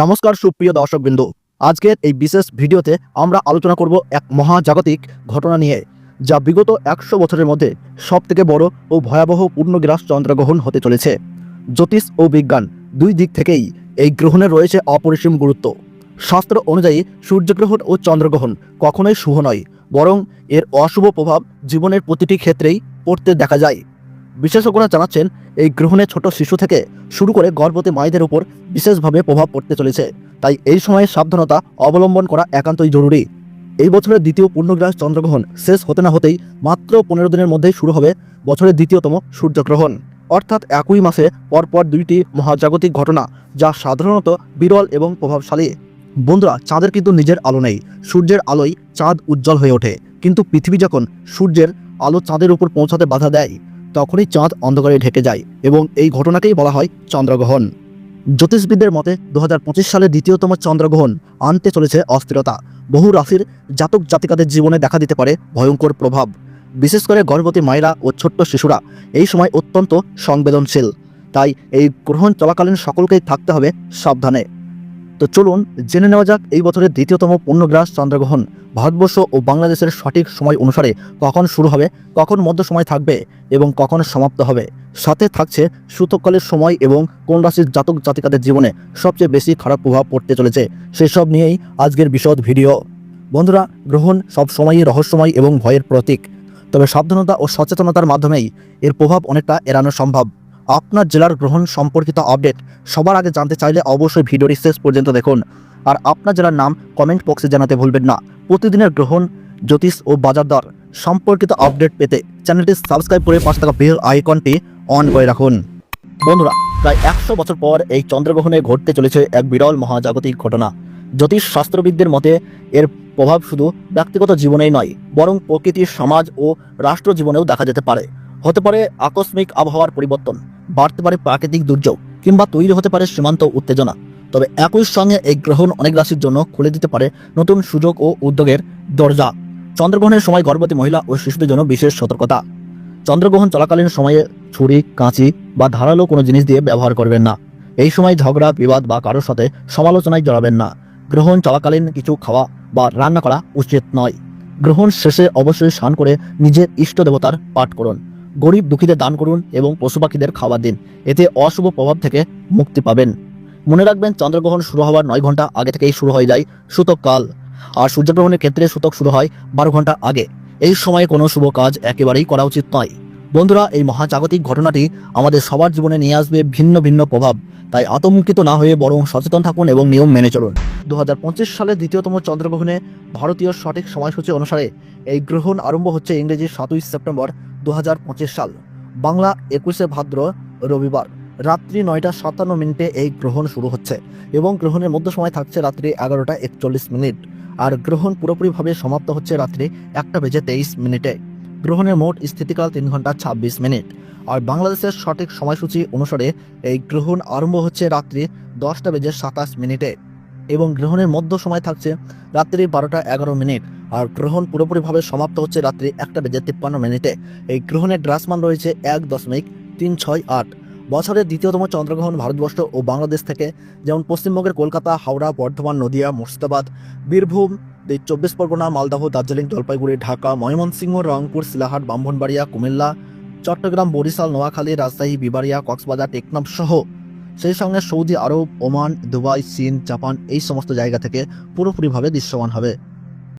নমস্কার, সুপ্রিয় দর্শকবৃন্দ। আজকের এই বিশেষ ভিডিওতে আমরা আলোচনা করব এক মহাজাগতিক ঘটনা নিয়ে, যা বিগত একশো বছরের মধ্যে সবথেকে বড় ও ভয়াবহ পূর্ণগ্রাস চন্দ্রগ্রহণ হতে চলেছে। জ্যোতিষ ও বিজ্ঞান দুই দিক থেকেই এই গ্রহণের রয়েছে অপরিসীম গুরুত্ব। শাস্ত্র অনুযায়ী সূর্যগ্রহণ ও চন্দ্রগ্রহণ কখনোই শুভ নয়, বরং এর অশুভ প্রভাব জীবনের প্রতিটি ক্ষেত্রেই পড়তে দেখা যায়। বিশেষজ্ঞরা জানাচ্ছেন, এই গ্রহণে ছোট শিশু থেকে শুরু করে গর্ভবতী মায়েদের উপর বিশেষভাবে প্রভাব পড়তে চলেছে। তাই এই সময়ে সাবধানতা অবলম্বন করা একান্তই জরুরি। এই বছরের দ্বিতীয় পূর্ণগ্রাস চন্দ্রগ্রহণ শেষ হতে না হতেই মাত্র পনেরো দিনের মধ্যেই শুরু হবে বছরের দ্বিতীয়তম সূর্যগ্রহণ। অর্থাৎ একই মাসে পরপর দুইটি মহাজাগতিক ঘটনা যা সাধারণত বিরল এবং প্রভাবশালী। বন্ধুরা, চাঁদের কিন্তু নিজের আলো নেই। সূর্যের আলোয় চাঁদ উজ্জ্বল হয়ে ওঠে। কিন্তু পৃথিবী যখন সূর্যের আলো চাঁদের উপর পৌঁছাতে বাধা দেয় তখনই চাঁদ অন্ধকারে ঢেকে যায় এবং এই ঘটনাকেই বলা হয় চন্দ্রগ্রহণ। জ্যোতিষবিদদের মতে দু হাজার পঁচিশ সালে দ্বিতীয়তম চন্দ্রগ্রহণ আনতে চলেছে অস্থিরতা। বহু রাশির জাতক জাতিকাদের জীবনে দেখা দিতে পারে ভয়ঙ্কর প্রভাব। বিশেষ করে গর্ভবতী মায়েরা ও ছোট্ট শিশুরা এই সময় অত্যন্ত সংবেদনশীল। তাই এই গ্রহণ চলাকালীন সকলকেই থাকতে হবে সাবধানে। তো চলুন জেনে নেওয়া যাক এই বছরের দ্বিতীয়তম পূর্ণগ্রাস চন্দ্রগ্রহণ। ভারতবর্ষ ও বাংলাদেশের সঠিক সময় অনুসারে কখন শুরু হবে, কখন মধ্য সময় থাকবে এবং কখন সমাপ্ত হবে? সাথে থাকছে সূতককালের সময় এবং কোন রাশির জাতক জাতিকাদের জীবনে সবচেয়ে বেশি খারাপ প্রভাব পড়তে চলেছে, সেসব নিয়েই আজকের বিশদ ভিডিও। বন্ধুরা, গ্রহণ সব সময়ই রহস্যময় এবং ভয়ের প্রতীক। তবে সাবধানতা ও সচেতনতার মাধ্যমেই এর প্রভাব অনেকটা এড়ানো সম্ভব। আপনার জেলার গ্রহণ সম্পর্কিত আপডেট সবার আগে জানতে চাইলে অবশ্যই ভিডিওটি শেষ পর্যন্ত দেখুন। আর আপনার জেলার নাম কমেন্ট বক্সে জানাতে ভুলবেন না। প্রতিদিনের গ্রহণ, জ্যোতিষ ও বাজার দর সম্পর্কিত আপডেট পেতে চ্যানেলটি সাবস্ক্রাইব করে পাঁচ টাকা বেল আইকনটি অন করে রাখুন। বন্ধুরা, প্রায় একশো বছর পর এই চন্দ্রগ্রহণে ঘটতে চলেছে এক বিরল মহাজাগতিক ঘটনা। জ্যোতিষ শাস্ত্রবিদদের মতে, এর প্রভাব শুধু ব্যক্তিগত জীবনেই নয়, বরং প্রকৃতির সমাজ ও রাষ্ট্র জীবনেও দেখা যেতে পারে। হতে পারে আকস্মিক আবহাওয়ার পরিবর্তন, বাড়তে পারে প্রাকৃতিক দুর্যোগ, কিংবা তৈরি হতে পারে সীমান্ত উত্তেজনা। তবে একই সঙ্গে এই গ্রহণ অনেক রাশির জন্য খুলে দিতে পারে নতুন সুযোগ ও উদ্যোগের দরজা। চন্দ্রগ্রহণের সময় গর্ভবতী মহিলা ও শিশুদের জন্য বিশেষ সতর্কতা। চন্দ্রগ্রহণ চলাকালীন সময়ে ছুরি, কাঁচি বা ধারালো কোনো জিনিস দিয়ে ব্যবহার করবেন না। এই সময় ঝগড়া, বিবাদ বা কারোর সাথে সমালোচনায় জড়াবেন না। গ্রহণ চলাকালীন কিছু খাওয়া বা রান্না করা উচিত নয়। গ্রহণ শেষে অবশ্যই স্নান করে নিজের ইষ্ট দেবতার পাঠ করুন। গরিব দুঃখীদের দান করুন এবং পশু পাখিদের খাবার দিন। এতে অশুভ প্রভাব থেকে মুক্তি পাবেন। মনে রাখবেন, চন্দ্রগ্রহণ শুরু হওয়ার নয় ঘণ্টা আগে থেকেই শুরু হয়ে যায় সূতককাল আর সূর্যগ্রহণের ক্ষেত্রে সূতক শুরু হয় বারো ঘণ্টা আগে। এই সময়ে কোনো শুভ কাজ একেবারেই করা উচিত নয়। বন্ধুরা, এই মহাজাগতিক ঘটনাটি আমাদের সবার জীবনে নিয়ে আসবে ভিন্ন ভিন্ন প্রভাব। তাই আতঙ্কিত না হয়ে বরং সচেতন থাকুন এবং নিয়ম মেনে চলুন। দু সালের দ্বিতীয়তম চন্দ্রগ্রহণে ভারতীয় সঠিক সময়সূচি অনুসারে এই গ্রহণ আরম্ভ হচ্ছে ইংরেজি সাতই সেপ্টেম্বর দু হাজার পঁচিশ সাল। বাংলা একুশে ভাদ্র রবিবার, রাত্রি নয়টা সাতান্ন মিনিটে এই গ্রহণ শুরু হচ্ছে এবং গ্রহণের মধ্য সময় থাকছে রাত্রি এগারোটা একচল্লিশ মিনিট। আর গ্রহণ পুরোপুরিভাবে সমাপ্ত হচ্ছে রাত্রি একটা বেজে তেইশ মিনিটে। গ্রহণের মোট স্থিতিকাল তিন ঘণ্টা ছাব্বিশ মিনিট। আর বাংলাদেশের সঠিক সময়সূচি অনুসারে এই গ্রহণ আরম্ভ হচ্ছে রাত্রি দশটা বেজে সাতাশ মিনিটে এবং গ্রহণের মধ্য সময় থাকছে রাত্রি বারোটা এগারো মিনিট। আর গ্রহণ পুরোপুরিভাবে সমাপ্ত হচ্ছে রাত্রি একটা বেজে তিপ্পান্ন মিনিটে। এই গ্রহণের ড্রাসমান রয়েছে এক দশমিক তিন ছয় আট। বছরের দ্বিতীয়তম চন্দ্রগ্রহণ ভারতবর্ষ ও বাংলাদেশ থেকে, যেমন পশ্চিমবঙ্গের কলকাতা, হাওড়া, বর্ধমান, নদিয়া, মুর্শিদাবাদ, বীরভূম চব্বিশ পরগনা, মালদহ, দার্জিলিং, জলপাইগুড়ি, ঢাকা, ময়মনসিংহ, রংপুর শিলাহাট ব্রাহ্মণবাড়িয়া, কুমিল্লা, চট্টগ্রাম, বরিশাল, নোয়াখালী, রাজশাহী, বিবাড়িয়া, কক্সবাজার, টেকনাফ সহ সেই সঙ্গে সৌদি আরব, ওমান, দুবাই, চীন, জাপান এই সমস্ত জায়গা থেকে পুরোপুরিভাবে দৃশ্যমান হবে।